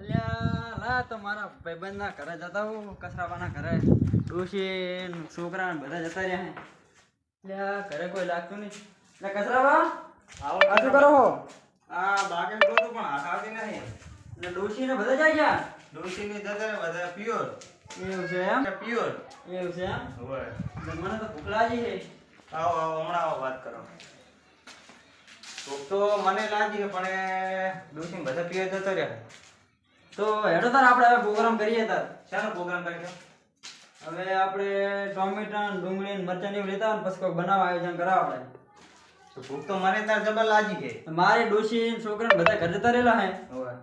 અલ્યા, લા તો મારા ભાઈબંધના ઘરે જતા હું કચરાવાના ઘરે. ડોશી છોકરા બધા જતા રહ્યા એટલે ઘરે કોઈ લાગતું નહીં. એટલે કચરાવા આવો. શું કરો આ બાગે તો પણ હાથ આવતી નહીં એટલે ડોશી ને બધા જાય ગયા જતા રે બધા પ્યોર એવું છે એમ? પ્યોર એવું છે એમ? મને તો ભૂખ લાગી છે. આવો આવો હમણાં આવો વાત કરો. તો મને લાગી પણ એ બધા પીએ જતો રહ્યા. તો હેડો તાર આપણે હવે પ્રોગ્રામ કરીએ તાર. શાનો પ્રોગ્રામ કરીએ હવે આપણે ટોમેટા ડુંગળી મરચાં ને એવું લેતા પછી કોઈ બનાવવા આયોજન કરાવ આપણે. તો ભૂખ તો મને તાર જબર લાગી છે. મારે ડોશી છોકરા બધા ઘરે રહેલા હે. હવે.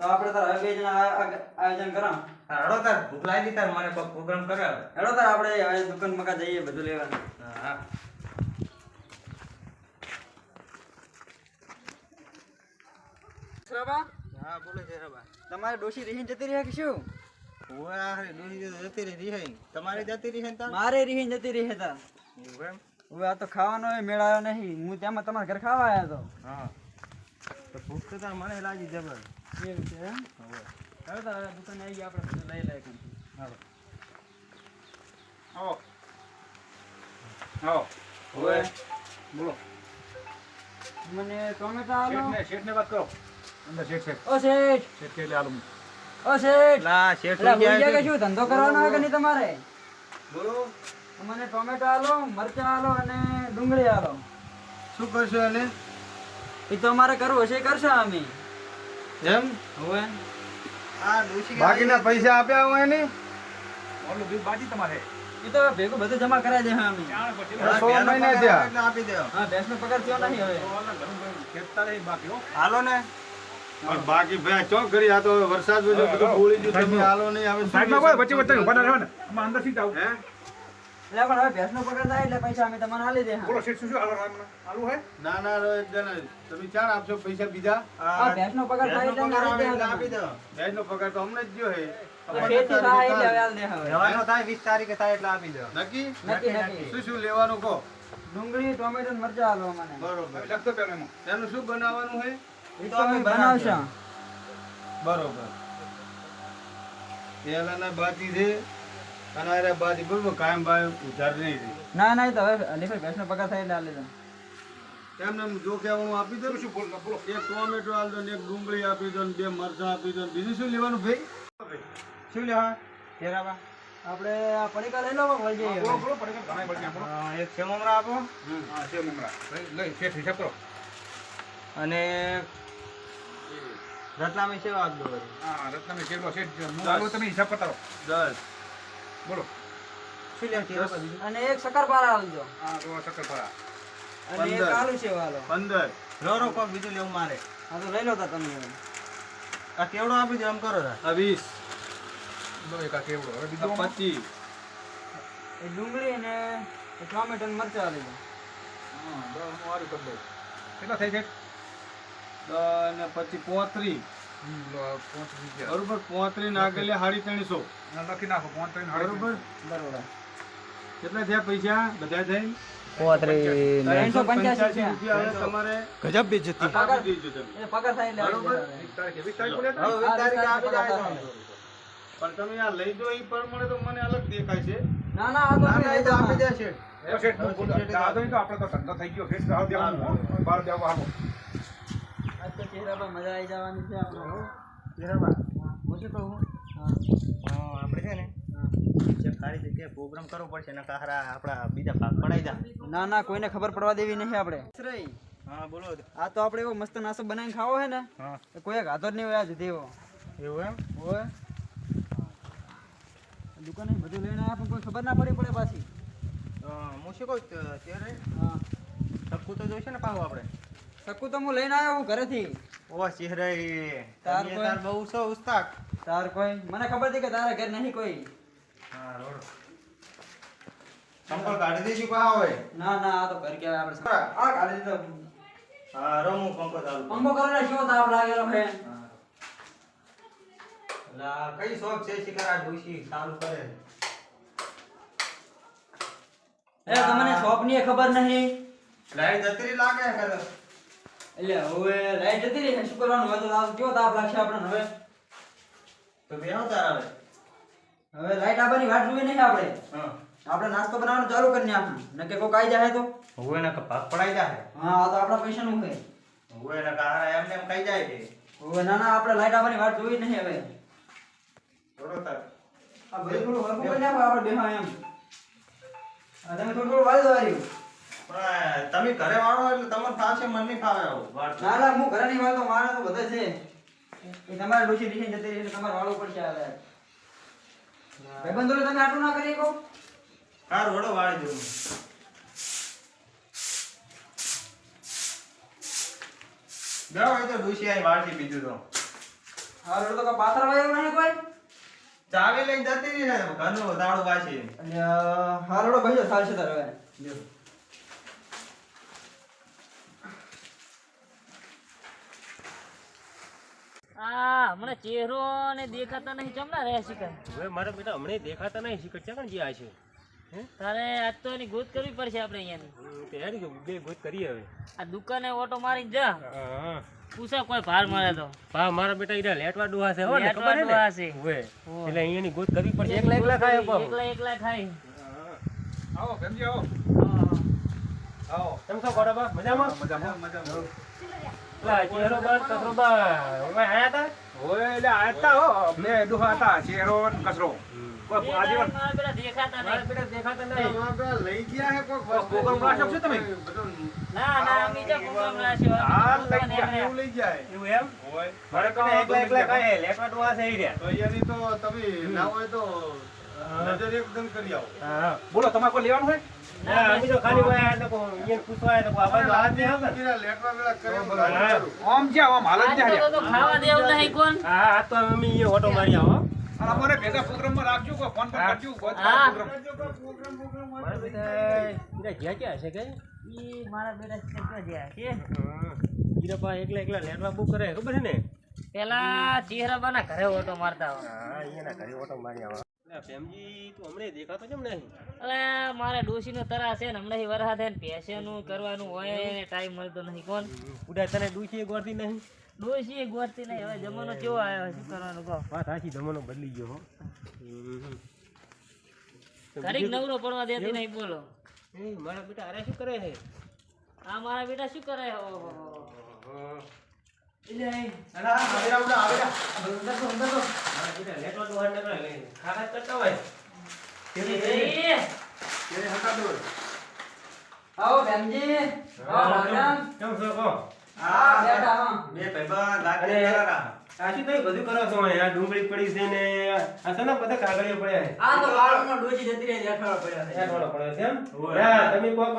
તો આપણે તાર હવે બે જણા આયોજન કરા હા, તાર ભૂખ લાગી તાર મને પ્રોગ્રામ કરાવે. હેડો તાર આપણે હવે દુકાન મકા જઈએ બધું લેવાનું. હા હા. બોલો છે રબા તમારે ડોશી રીહીન જતી રહ્યા કે શું? હારી ડોશી જતી રહી રહી તમારી જતી રહી તાર? મારે રીહીન જતી રહી હતા. એવું હવે આ તો ખાવાનો એ મેળ આવ્યો નહીં. હું ત્યાં તમારા ઘરે ખાવા આવ્યો હતો હા. તો ભૂખ તો તાર મને લાગી જબર. એવું છે એમ? હવે હેડો તાર દુકાને આવી ગયા આપણે બધું લઈ લઈએ હાલો. આવો. આવો. હવે? બોલો. મને ટોમેટા આલો. શેઠને શેઠને વાત કરો. અંદર શેઠ છે ઓ શેઠ. શેઠ કે એટલે ઓ શેઠ. લા શેઠ એટલે થઈ ભૂલી ગયા ગયા કે શું? ધંધો કરવાનો હોય કે નહીં તમારે? બોલો. મને ટોમેટા આલો મરચાં આલો અને ડુંગળી આલો. શું કરશો એને? એ તો અમારે કરવું હશે એ કરશે અમે. એમ હવે. આ બાકીના પૈસા આપ્યા હોય ને? ઓલું બી બાકી તમારે. એ તો ભેગું બધું જમા કરાવી દે અમે. સો મહિના થયા. એટલે આપી દેવો. હા ભેંસનો પગાર થયો નહીં હવે. ખેંચતા રહી બાકી હાલો ને. પણ બાકી ભાઈ ચોક કરી? આ તો વરસાદ બધું બોલી ગયું તમે હાલો નહીં હવે સાઈડમાં કોઈ? વચ્ચે વચ્ચે ઊભા ના. રહેવાના. આમાં અંદર સીટ આવું. હે? એટલે પણ હવે ભેંસનો પગાર થાય એટલે પૈસા અમે તમને આલી દે બોલો શેઠ શું શું રામ આલુ હે? ના ના તમે ચાર આપશો પૈસા બીજા? આ ભેંસનો પગાર થાય એટલે પગાર આલી દે આપી દો. ભેંસનો પગાર તો અમને જ જો હે. ખેતી થાય એટલે હવે આલ દે હવે. રવાનો થાય 20 તારીખે થાય એટલે આપી દો. નક્કી? નક્કી શું શું લેવાનું કહો? ડુંગળી ટોમેટો ને મરચાં આલો મને બરોબર. લખતો પેલો એમાં. તેનું શું બનાવવાનું હે? એ તો અમે બનાવશું. બરોબર. પહેલાના બાકી છે અને આરે બરોબર કાયમ ભાઈ ઉધાર નહીં રહી ના ના તો હવે અલીભાઈ ભેંસનો પગાર થાય એટલે આલી દે. એમને એમ જો આપી દો શું બોલો બોલો એક ટોમેટો આલ દો ને એક ડુંગળી આપી દો ને બે મરચાં આપી દો ને બીજું શું લેવાનું ભાઈ? શું લેવા તેરાબા આપણે આ પડીકા લઈ લો વળી જઈએ બોલો બોલો પડે ઘણા પડે બોલો એક સેમમરા આપો. હા છે લઈ લઈ શેઠ હિસાબ કરો અને રત્નામી સેવા આપજો હા રત્નામે શેઠ તમે હિસાબ કરતા રહો દસ. બોલો? અને એક શક્કરપારા આવજો. હા તો શક્કરપારા. અને એક. આલુ છે વાલો પંદર. રો રો કો બીજું લેવું મારે. હા તો લઈ લો તા તમે હવે. આ કેવડો આપી દો એમ કરો તાર. આ 20 લો એક આ કેવડો. હવે બીજું આમાં? પચીસ. એ ડુંગળી ને એ ટોમેટો ને મરચા આલી દો હા બસ હું હારું કરી દઉં. કેટલા થઈ છે? ને પછી પોત્રીસ. લો પાંચ બરોબર આગળ સાડી ત્રણસો. લખી નાખો પાંચ બરોબર? બરોબર. કેટલા થયા પૈસા? બધા થઈ ત્રણસો પંચ્યાસી રૂપિયા હવે તમારે ગજબ બેજતી. પણ તમે આ લઈ દો એ પ્રમાણે તો મને અલગ દેખાય છે. ના ના આ તો આપી દેશે. આપણે તો ધંધો થઈ ગયો દેવાનું બહાર તો ચહેરા પર મજા આવી જવાની છે આપણે, હો. તેરાબા, હું શું કહું હા. આપણે છે ને સારી જગ્યાએ પ્રોગ્રામ કરવો પડશે ને હારા આપણા બીજા પાક પડાઈ જા. ના ના કોઈને ખબર પડવા દેવી નહીં આપણે હા બોલો આ તો આપણે એવો મસ્ત નાસ્તો બનાવીને ખાવો છે ને તો કોઈ હાથો જ નહીં હોય આજ દેવો એવું એમ? હોય. દુકાને બધું લઈને આવ્યા પણ કોઈ ખબર ના પડી પડે પાછી. હું શું કહું અત્યારે ત્યારે? હા. ટપકું તો જોઈશે ને પાછું આપણે શકું તો હું લઈને આવ્યો હું ઘરેથી. ઓ ચહેરા તાર તાર કોઈ- તાર બહુ છો ઉસ્તાદ તાર કોઈ મને ખબર હતી કે તારા ઘર નહીં કોઈ. હા રોડ. સંપર્ક કાઢી દેજો પા હોય ના ના આ તો ઘર કહેવાય આપણે આ કાઢી દીધો. હા રમું પંખો ચાલુ પંખો કરીને કેવો તાપ લાગેલો છે? લા કઈ શોખ છે શિકાર ડોશી ચાલુ કરે. એ તમને શોખની ખબર નહીં? લાઈટ જતરી લાગે એટલે હવે લાઈટ જતી રહી શું કરવાનું? હવે તો આ કેવો તાપ લાગશે આપણને? હવે તો બેનો તાર આવે હવે લાઈટ આવવાની વાટ જોવી નહીં આપણે. હા. આપણે નાસ્તો બનાવવાનું ચાલુ કરી નાખું નકે કોક આવી જાય તો. હવે ને ભાગ પડાઈ જાય હા આ તો આપણા પૈસાનું છે. હવે ને કારા એમને એમ કાઈ જાય કે. હવે ના ના આપણે લાઈટ આવવાની વાટ જોવી નહીં હવે. થોડો તાર. આ ભાઈ થોડું હરકું કરી નાખો આપણે બેહા એમ. આ તમે થોડું થોડું વાળી દો. પણ તમે ઘરે વાળો એટલે તમને ફાવશે મન નહીં ફાવે ના ના હું ઘરે નહીં વાળતો મારે તો બધે છે. એ તમારે ડોસી ડીસી જતી રહી તમારે વાળો પડશે આવે ભાઈબંધો તમે આટલું ના કરી કહો હાર વડો વાળી દઉં જાઓ એ તો ડૂસી આઈ વાળશે બીજું તો. હા તો કોઈ વાયો નહીં કોઈ? ચાવી લઈને જતી રહી ને ઘરનું દાડું વાંચી અને હારોડો ભાઈ ચાલશે તારે હવે. આ હમણાં ચહેરો ને દેખાતા નહીં ચમના રહ્યા શિકર હવે મારા બેટા હમણાં દેખાતા નહીં શિકર છે કણ જ્યાં છે? તારે આજ તો એની ગોત કરવી પડશે આપણે અહીંયાની. હમ, તે હેરી ગયું, બે ગોત કરી હવે. આ દુકાને ઓટો મારીને જા. પૂછા કોઈ ભાર મારે તો. ભા મારા બેટા ઈરા લેટવા ડોહા છે હો ને ખબર ને? છે. હોવે. એટલે અહીંયાની ગોત કરવી પડશે. એકલા એકલા ખાય બાપુ. એકલા એકલા ખાય. આવો ભેમજી આવો. આવો. કેમ છો ગોડા બા? મજામાં? મજામાં મજામાં. મારા કોઈ એકલા એકલા ખાય લેટવા ડોહા છે રહ્યા. તો અહીંયાની તો તમે ના હોય તો નજર એકદમ કરી આવો. હા. બોલો તમારે કોઈ લેવાનું છે ના અમે તો ખાલી ભાઈ આ લોકો અહીંયા પૂછવા તો આપણે તો હાથ નહીં આવે ને. લેટવા વેળા કરે એવું હા. આમ છે આમ હાલ જ આજ જાય તો તો ખાવા દેવું નહીં કોણ? હા આ તો અમે અહીંયા ઓટો મારી આવો. અને અમારે ભેગા પ્રોગ્રામમાં રાખજો કોઈ ફોન પર કરજો કોઈ હા. પ્રોગ્રામ. મારા બેટા ગયા ક્યાં હશે કે? ઈ મારા બેટા કેટલા જ્યાં છે ઈરા એકલા એકલા લેટવા બુક કરે ખબર છે ને? પેલા ચહેરાબાના ઘરે ઓટો મારતા હા અહીંયાના ઘરે ઓટો મારી આવા. પ્રેમજી તું હમણાં દેખાતો કેમ નહીં? અલે મારે ડોશીનો તરા છે ને હમણાં વરસાદ છે ને પેશેનું કરવાનું હોય ને ટાઈમ મળતો નહીં કોણ? ઉડા તને દુખી ગોળતી નહીં? ડોશી ગોતતી નહીં હવે જમાનો કેવો આવ્યો શું કરવાનું કહો? વાત સાચી જમાનો બદલી ગયો ઘડીક નવરો પડવા દેતી નહીં બોલો. મારા બેટા અરે શું કરે છે? આ મારા બેટા શું કરે હા બધું કરો છો અહીંયા? ડુંગળી પડી છે ને આ છે ને બધા કાગળિયો પડ્યા છે? આ તો બાળકનો ડોજી જતી રહી દેખાડો પડ્યો છે. લેટવાનો પડ્યો છે એમ? તમે કોક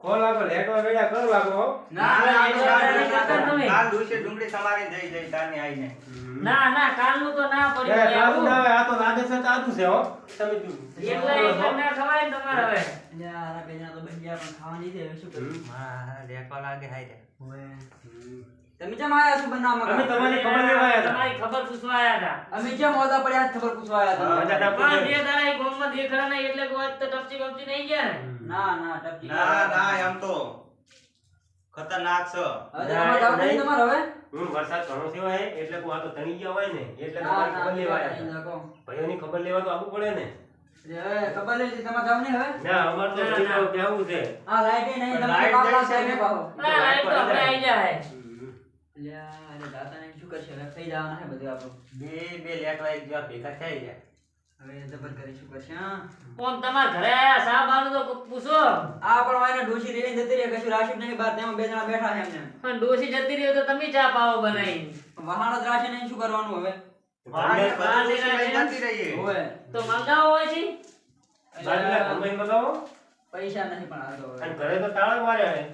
કોલ લાગો લેટવા વેડા કર લાગો. ના ના આ તો આપણે તમે. કાલ દુશે ડુંગળી તમારી જઈ જઈ તાની આઈને. ના ના કાલનું તો ના એ, પડ્યું ના આ તો લાગે છે તાતું છે હો. તમે. એકલા એકલા ના ખવાય ને તમારે હવે. યાર આ બેના તો બંજિયા પણ ખાવાની છે હવે શું કરું હા દેખવા લાગે હાય રે. તમે કેમ આયા છો બનાવવા અમે તમારી ખબર લેવા આયા હતા. તમારી ખબર પૂછવા આયા હતા. અમે કેમ મોદા પડ્યા ખબર પૂછવા આયા હતા ના પણ. બે દાડા એ ગામમાં દેખાડા નહીં એટલે કોઈ તો ટપચી બપચી નહીં ગયા ના. ના ટપચી ના ના એમ તો. ખતરનાક છે. તમારે જવું નહીં તમારે હવે? હું વરસાદ ઘણો થયો હે એટલે કોઈ આ તો તણી ગયા હોય ને એટલે તમારી ખબર લેવા આયા. ભાઈઓની ખબર લેવા તો આવવું પડે ને. ખબર લઈ લીધી, તમારે જવું નહીં હવે? ના અમાર તો કહેવું છે. આ લાઈટ નહીં તમે લાઈટ સાહેબ? નહીં લાઈટ તો આપણે આવી જાય. અલ્યા, અરે શું કરશે? હવે ખાઈ જવાના છે બધું આપણું. બે બે લેટવા એક જેવા ભેગા થઈ ગયા હવે જબર કરી શું કરશે હા? કોણ ઘરે આયા? સાહેબ તો પૂછો? આ પણ વાયને ડોશી રેલી જતી રહી કશું રાશિ નહીં બાર તેમાં બે જણા બેઠા છે એમને. પણ ડોસી જતી રહી તો તમે ચા પાવો બનાવી વહાણો જ નહીં શું કરવાનું હવે? તો મંગાવો હોય છે? પૈસા નહીં પણ આ તો ઘરે તો તાળા માર્યા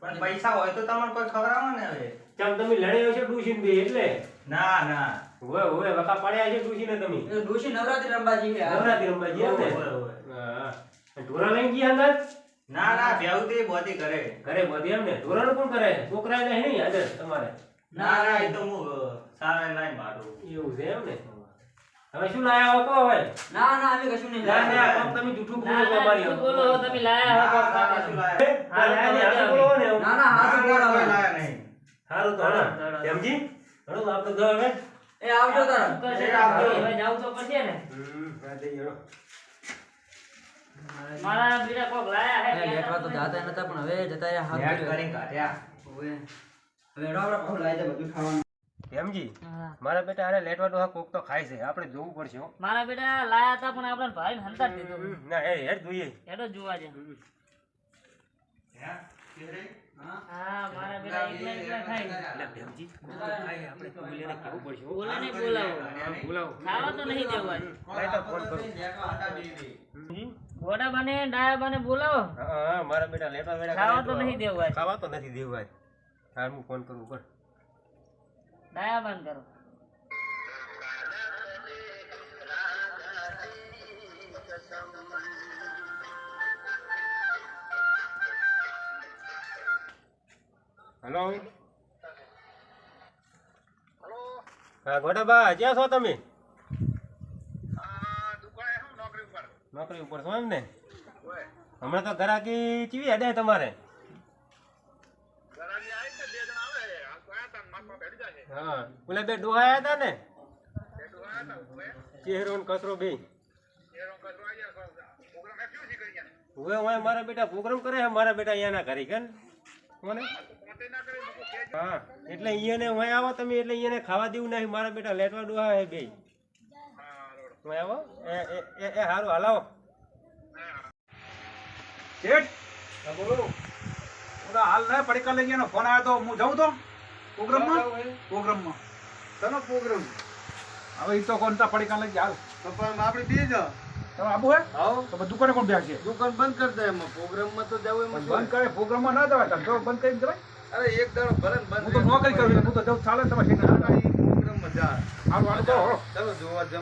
પણ પૈસા હોય તો તમને કોઈ ખબર આવે ને હવે. ચમ તમે લડ્યો છો ડુશીન બે એટલે? ના ના. હોય હોય વખા પડ્યા છે ડુશીને તમે? એ તો નવરાત્રી રંબાજી છે નવરાત્રી રંબાજી ને? હોય. હા. ઢોરા લઈને ગયા અંદર? ના ના બેવતી બોધી કરે કરે બોધી એમ ને? ઢોરણ કોણ કરે? છોકરા ને નહીં હાજર તમારે. ના ના એ તો હું સારા લાઈન મારું એવું છે એમ ને? હવે શું લાયા હો કો હવે? ના ના અમે કશું નહીં ના ના લાયા. તમે જૂઠું બોલો અમારી બોલો તમે લાયા હો કોક લાયા? હા લાયા ને બોલો ને. ના ના હા બોલો હવે. લાયા નહીં. સારું તો હા સમજી હળો તો આપણે દો હવે. એ આવજો તાર. કશે આવજો. હવે જાવ તો પડશે ને. હમ હા જઈ હળો મારા બીજા કોક લાયા હે લેટવા તો જાતા નતા પણ હવે જતા રહ્યા. હાથ કર્યો. કરીને કાઢ્યા. હવે હવે આપણે પાછું લાઈ દે બધું ખાવાનું. મારા બેટા અરે લેટવા હા કોક તો ખાય છે. આપણે જોવું પડશે મારા બેટા લાયા હતા પણ આપણે ભાઈને હંતાડ દીધો. ના હે હેડ જોઈએ. હેડો જોવા જાય હે? કે બેટા એકલા એકલા ખાય એટલે ભેમજી ખાય આપણે તો બોલીને કેવું પડશે. હો બોલે ને બોલાવો. હા, બોલાવો. ખાવા તો નહીં દેવું આજ. લાય તો ફોન કરું. સમજી? ગોડા બને ડાયા બને બોલાવો. હા હા મારા બેટા લેતા વેડા ખાવા તો નહીં દેવાય. ખાવા તો નથી દેવાય. હાલ હું ફોન કરું ઉપર ડાયા બંધ કરો હલો. હા ગોડાબા ક્યાં છો તમે? નોકરી ઉપર? છો એમ ને? હમણાં તો ઘરાકી ચીવી હેડે તમારે? હા પેલા બે ડોહાયા હતા ને? ચહેરો ને કચરો બે હવે મારા બેટા પ્રોગ્રામ કરે છે મારા બેટા અહીંયાના ઘરે મને હા. એટલે અહીંયાને હું આવો તમે એટલે અહીંયાને ખાવા દેવું નહીં મારા બેટા લેટવા ડોહા હે બે હું આવો? એ એ એ- એ હારું હલાવો. શેઠ ઓલા હાલ ના પડીકા લઈ ગયા ફોન આવ્યો તો હું જાઉં તો? પ્રોગ્રામમાં? પ્રોગ્રામમાં. તનો પ્રોગ્રામ? હવે ઈ તો કોણ તા પડીકા લઈ ગયા હાલ તો પણ આપણે બે જ. તમે આબુ હે? તો દુકાને કોણ બેસશે દુકાન બંધ કરી દે એમાં પ્રોગ્રામમાં તો જવું એમાં બંધ કરે પ્રોગ્રામમાં ના જવાય ધંધો બંધ કરી જવાય? અરે એક દાડો ભલે બંધ હું તો નોકરી કરું હું તો ચાલે ને તમે શેઠ ના, ઈ પ્રોગ્રામમાં જા હારું હારું કરો હળો. ચલો જોવા તો.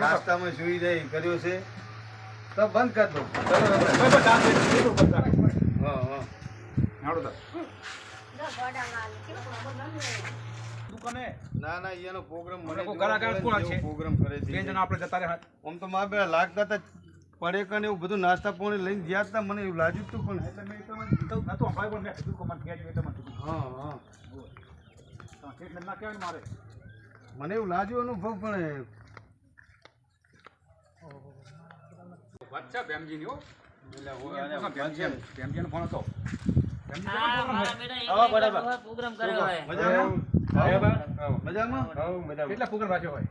નાસ્તામાં સુઈ જાય કર્યો છે તો બંધ કર દો ના ના એનો પ્રોગ્રામ મને? પ્રોગ્રામ કરે બે છે આપણે જતા રહ્યા આમ તો મારા બે લાગતા હતા પડેકા ને એવું બધું નાસ્તા પાણી લઈને ગયા હતા મને એવું લાગ્યું હતું પણ એટલે મેં તમને હા મારે. મને એવું લાગ્યું અનુભવ પણ વાત છે ફોન હતો. મજામાં. કેટલા પ્રોગ્રામ રાખ્યો હોય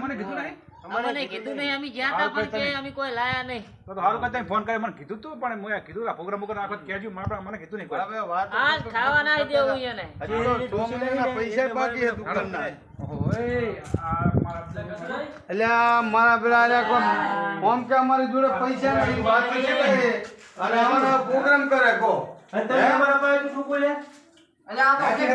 મને કીધું નહીં? અમને કીધું નહીં અમે ગયા હતા પણ કે અમે કોઈ લાયા નહીં. તો તો હારું કરતા ફોન કરી મને કીધું તું પણ મેં કીધું આ પ્રોગ્રામ વગર આખો કહેજો મારે મને કીધું નહીં કોઈ. વાત આજ ખાવા ના દેવું એને. હજી તો પૈસા બાકી છે દુકાનના. ઓહો, એ, આ મારા એટલે મારા પેલા આલ્યા કે અમારી જોડે પૈસા નથી વાત છે અને અમારો પ્રોગ્રામ કરે કો. અને તમે અમારા પાસે શું બોલ્યા? ના? પૈસા? બાકી ને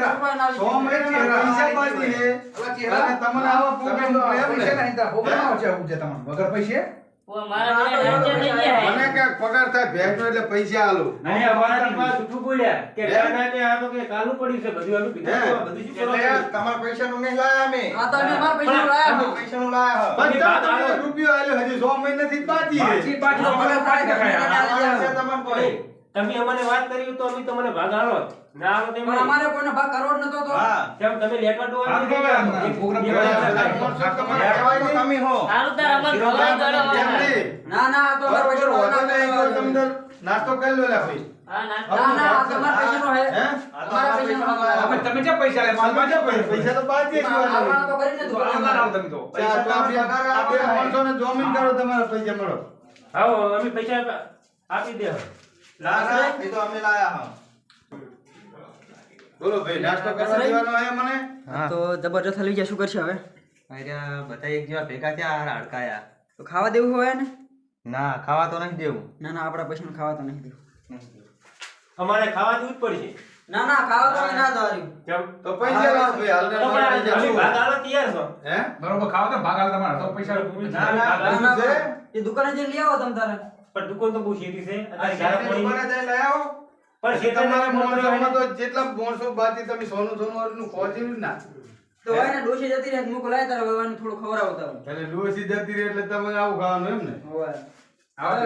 વગર પૈસે હે. મને કે પગાર થાય એટલે પૈસા આલો. અને અમારાથી પાછું જૂઠું બોલ્યા. કે હે? ના, ના, કે આ તો કે કાલું પડ્યું છે બધું અમે કીધું હે? તો બધું શું કરો છો? તમારા પૈસાનું નહીં લાયા અમે. આ તો અમે અમારા પૈસા લાયા હો. પૈસાનું લાયા બધા તમને રૂપિયો આલ્યો હજી સો મહિનાથી જ બાકી છે. વગર પાછી દેખાય. નહીં, તમે અમને વાત કરી તો અમે તમને ભાગ આલો ના આલો તેમ પણ અમારે કોઈને ભાગ કરોડ નતો તો કેમ તમે લેટવા દો આ પ્રોગ્રામ તો તમે હો આલો તાર અમર નહીં. ના ના તો અમારા બરોબર, પૈસાનો વાંધો નહીં, તો તમે તો નાસ્તો કરી લો લે ભાઈ હા ના ના ના હે હે? અમારા તમે લાયા. પૈસા લે પાસે પૈસા પૈસા તો બાકી જ તો કરીને જ તો આવતા રહો તમે તો પૈસા તો આ બે- આ બે જોમીન કરો તમારા પૈસા મળો હા અમે પૈસા આપી દે બોલો ભાઈ નાસ્તો કરવા દેવાનો હે મને? તો જબરજસ્ત હલી ગયા શું કરશે હવે? બધા એક જેવા ભેગા થયા હડકાયા. તો ખાવા દેવું હોય ને ના ખાવા તો નહીં દેવું. ના ના આપણા પૈસા ખાવા તો નહીં દેવું. અમારે ખાવા દેવું જ પડશે ના ના ખાવા તો ના કેમ? તો પૈસા લાવ ભાઈ હાલને તો પણ ભાગ આલો તૈયાર છો. હે? બરોબર ખાવા તો ભાગ આલે તમારે તો પૈસા ના, ના, એ દુકાને જઈને લઈ આવો તમ તારે. પણ દુકાન તો બહુ શેરી છે. પણ તમારા ના તો જેટલા મોણસો બાકી તમે સોનું સોનું ના તો હોય ને ડોશી જતી રહે મૂકો લાય તારા વહેવાનું થોડું ખવડાવતા એટલે ડોસી જતી રહે એટલે તમે આવું ખાવાનું એમ ને? હોય. આવો.